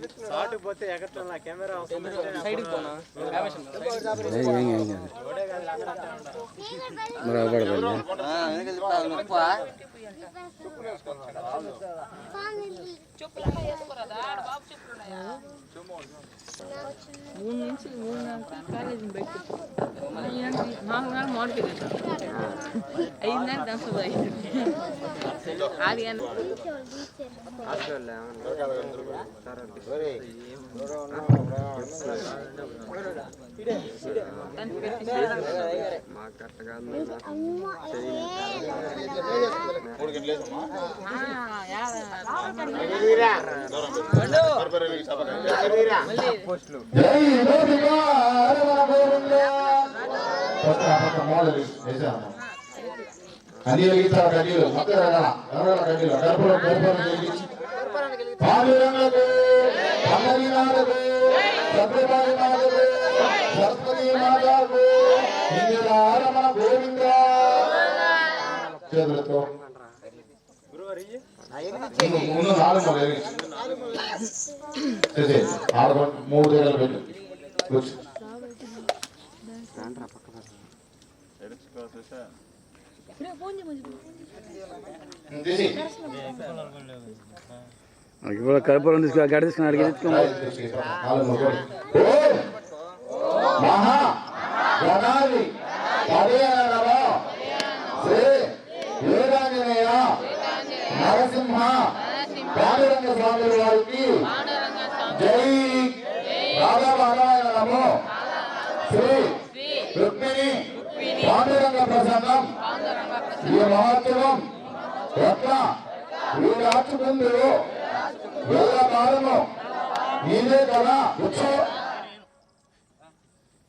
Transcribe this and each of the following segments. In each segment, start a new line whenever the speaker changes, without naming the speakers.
గా హైట్ గా కనిపిస్తున్నాడు
షార్ట్ పోతే ఎగట్ల నా కెమెరా
సైడ్ పోనా
మూడు నుంచి మూడు నాలుగు కాలేజీ బయట నాలుగు నాలుగు మోడకి ఐదు నాలుగు దాంట్లో ఆది అని
మూడు గంటలు
జై గోపికా హరమణ గోవింద పక్క మొత్తం పాండురంగకు అమరీనాథకు మాతకు సరస్వతి మాతకు గోవింద చేతులతో ముందు నాలుగు మొదలు వెలిగించు చేసే ఆడకుండా మూడు దగ్గర పెట్టు
ఇప్పుడు కర్పూరం తీసుకుని గడి తీసుకుని అడిగి
మహా పాండురంగ స్వామి వారికి జై రాధా నారాయణ నమో శ్రీ రుక్మిణి పాండురంగ ప్రసన్నం ఈ మహోత్సవం ఎట్లా? ఈ రాచుకుందు వేల భారము నీదే కదా కూర్చో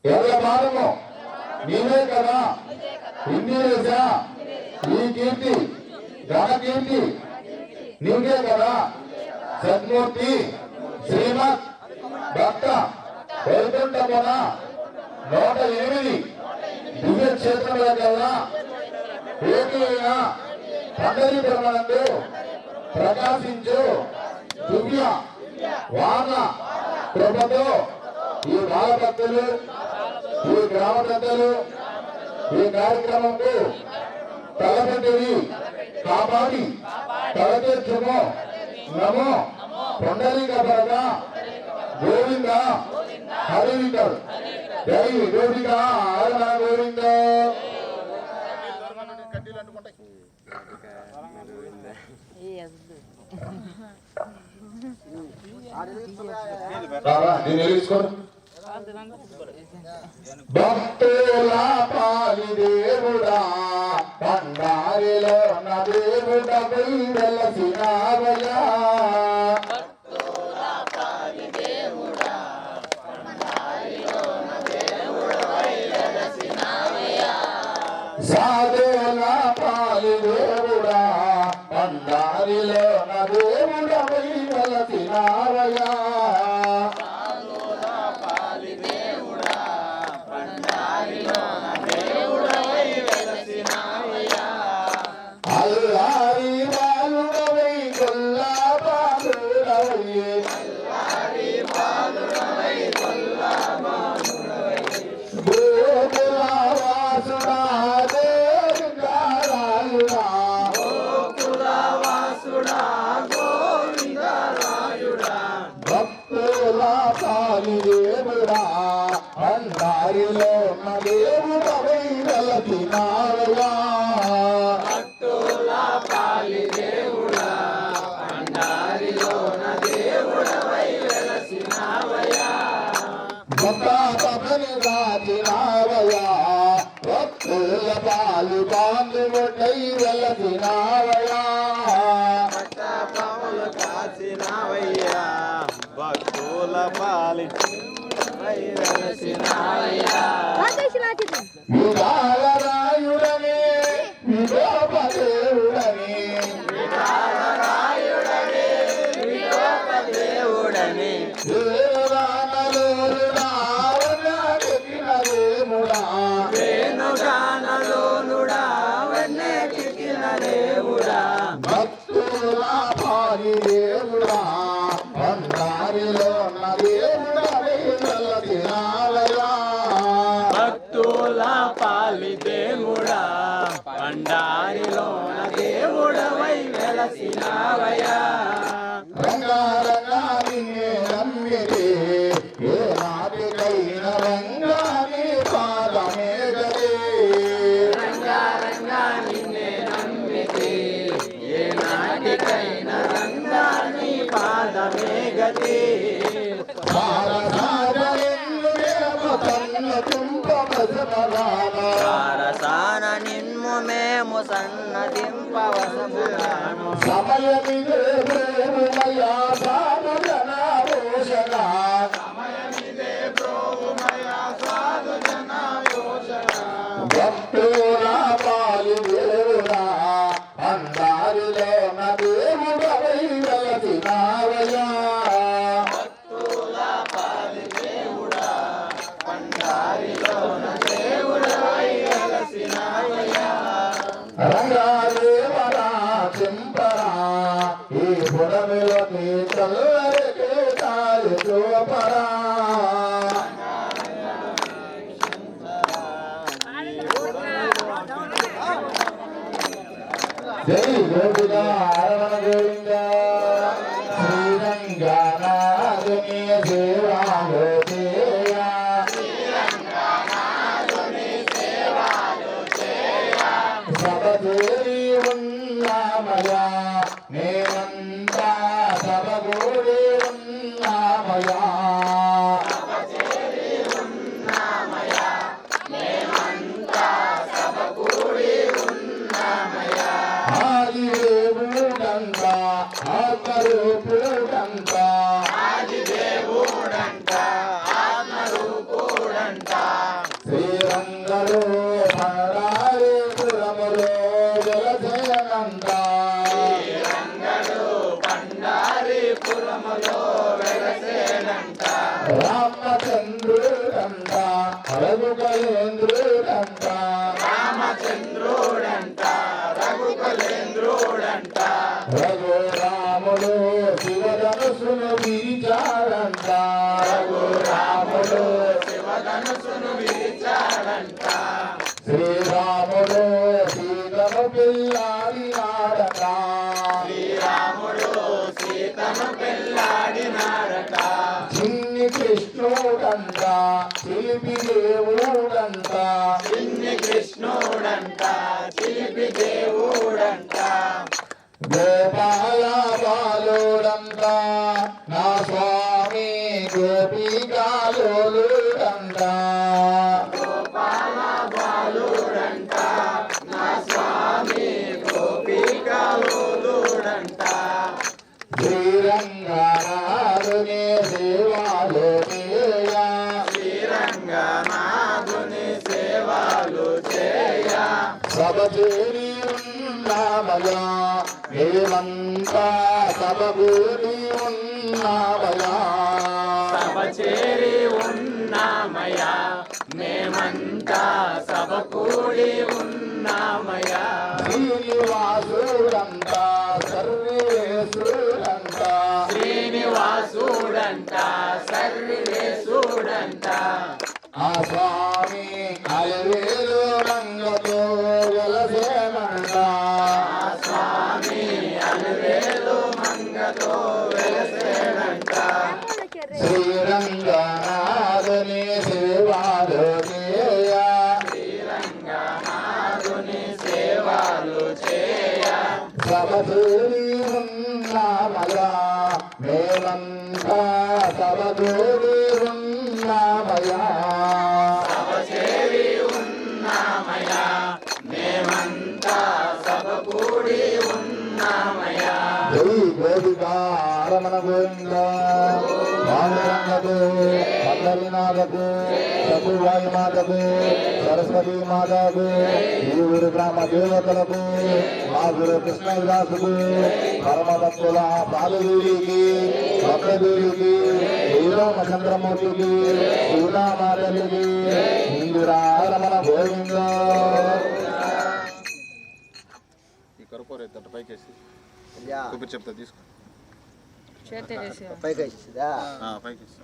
వేల భారము నీదే కదా ఇంద్రేశ ఈ కీర్తి ఘన కీర్తి నీదే కదా? సన్మూర్తి శ్రీమత్ భక్త వైకుంఠమున నూట ఎనిమిది దివ్య క్షేత్రముల కల్లా ఏకైన పండరీపురమునందు ప్రకాశించు దివ్య వాన కృపతో ఈ బాలభక్తులు ఈ గ్రామ పెద్దలు ఈ కార్యక్రమంకు తలపెట్టివి కాపాడి. తలపెట్టుము. నమో పొండలిక పరక గోవింద హరివికర్ జై గోవింద హరణ గోవింద.
కడ్డీలు
భక్తుల పాలి దేవుడా పండారిలో నా దేవుడ వెలసినావయ్యా పండారిలో నా దేవుడ విధాలరాయుడని భక్తుల పాలి దేవుడా. పండారిలోన దేవుడవై వెలసినావయా
సారసాన నిన్ము మేము సన్నదింపవసముగాను
సమయమిదే భక్తుల పాలి దేవుడా అందారిలో నదేవుడవై వెలసినావయ్యా రంగాదేవరా ఆదిదేవుడంట ఆత్మరూపుడంట శిల్పి దేవుడంట చిన్ని కృష్ణుడంట శిల్పి దేవుడంట గోపాల బాలుడంట నా స్వామి గోపికాలుడంట సేవాలు చేయా చేరి ఉన్నామయా మేమంతా సభ కూడి ఉన్నామయా.
సభ చేరి ఉన్నామయ్యా మేమంతా సభ కూడి ఉన్నామయ్యా
శ్రీనివాసుడంతా సర్వేశ్వరుడంతా.
శ్రీనివాసుడంట సర్వేశుడంట
ఆ సబదూరి ఉన్నామయా మేమంతా సబదూరి పండరినాథకు సతువాయి మాతకు సరస్వతి మాతకు ఈవురు గ్రామ దేవతలకు మా గురు కృష్ణవిలాసుకు పరమ భక్తుల పాలదూరికి భక్తదూరికి శ్రీరామచంద్రమూర్తికి సీతామాతలికి ఇందిరా రమణ గోవింద
ఎత్తట పైకేసి చూపి చెప్తా తీసుకో.
పైకి వచ్చిందా
ఆ, పైకేసి.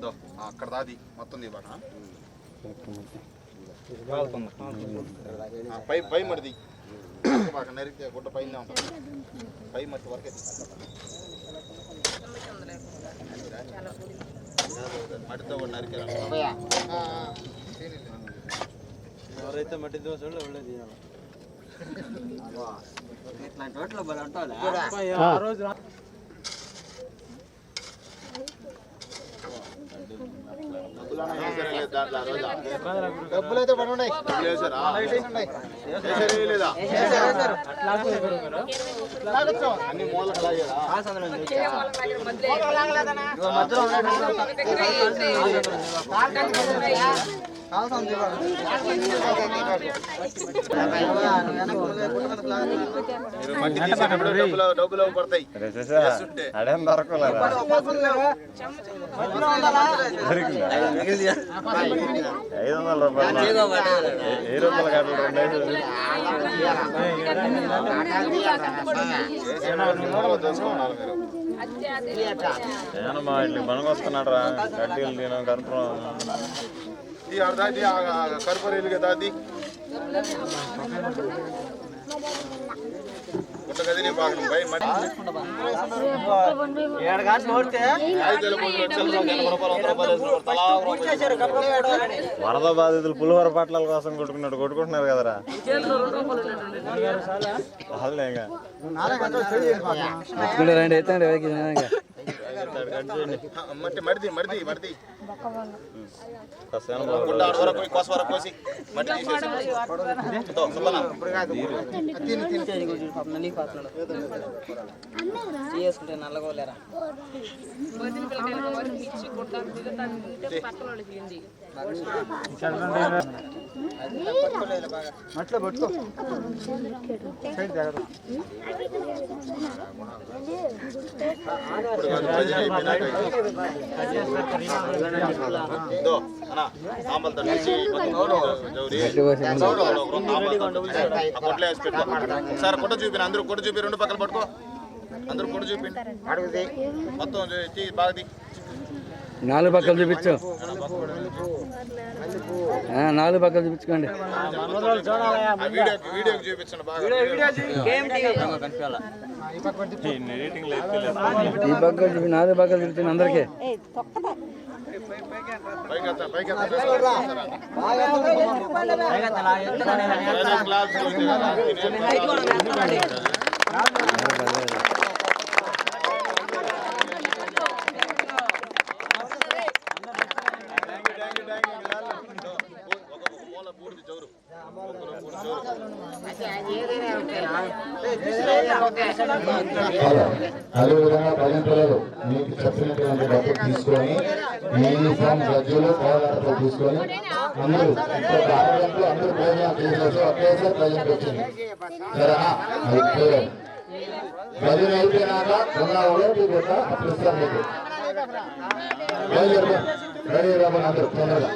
దో, ఆ, అక్కడ దాది. మొత్తం దీబాక పై పై మడిది. బాగా నరికితే గుడ్డ పైన ఉంటుంది. పై మట్టి వరకే మడితో కూడా నరికారు.
ఎవరైతే మట్టి దోశలు ఒళ్ళే
ఇట్లాంటి రోడ్లు భలే ఉంటావులే.
ఆ రోజు రా-
డబ్బులు అయితే పడి ఉన్నాయి వేసారా? వేసారా, వేయలేదా? అన్ని మూలకు లాగారా?
ఇదిగో మధ్యలో
మీరు మట్టి తీసేటప్పుడు డబ్బులు డబ్బులు పడతాయి వేస్తుంటే.
ఐదు వందల రూపాయలు ఏ రూపాయలు కట్టడం
వేసిన మూలలో దోచుకోవాలి మీరు
నేను మా ఇంటికి పనికొస్తున్నాడు రా గట్టిగా
ఏడు గంటలు ఓడితే
రూపాయలు వేసుకున్నారు. తలా ఒక రూపాయి.
వరద బాధితులు పులిహోర పట్ల కోసం కొట్టుకున్నాడు కొట్టుకుంటున్నారు కదరా
రండి.
ఆ, మట్టి మడిది మడిది మడిది. గుడ్డ ఆడ వరకు కోస వరకు కోసి మట్టి
నల్లగోలేరా
ఎవరికి ఇచ్చి
ఒకసారి కొట్ట చూపిన అందరూ కొట్ట చూపి రెండు పక్కన పట్టుకో అందరూ కొట్ట చూపి మొత్తం బాగా.
నాలుగు పక్కలు చూపించు. నాలుగు పక్కలు చూపించుకోండి.
ఈ పక్క లో
పక్కలు చూపి నాలుగు పక్కలు చూపించండి అందరికీ.
పైకి
అదేవిధంగా భజన మీకు చెప్పినటువంటి డబ్బు తీసుకొని యూనిఫామ్ గజ్జలు కోలాటలు తీసుకొని అందరూ ఇంకొక ఆరు అందరూ భోజనాలు చేసేసి ఒకేసారి భజనకి వచ్చింది సరేనా అది భజన అయిపోయినాక గంగా ఒకటి కూడా అప్పిస్తాను మీకు బయలుదేరు రెడీ రమ్మని అందరూ తొందరగా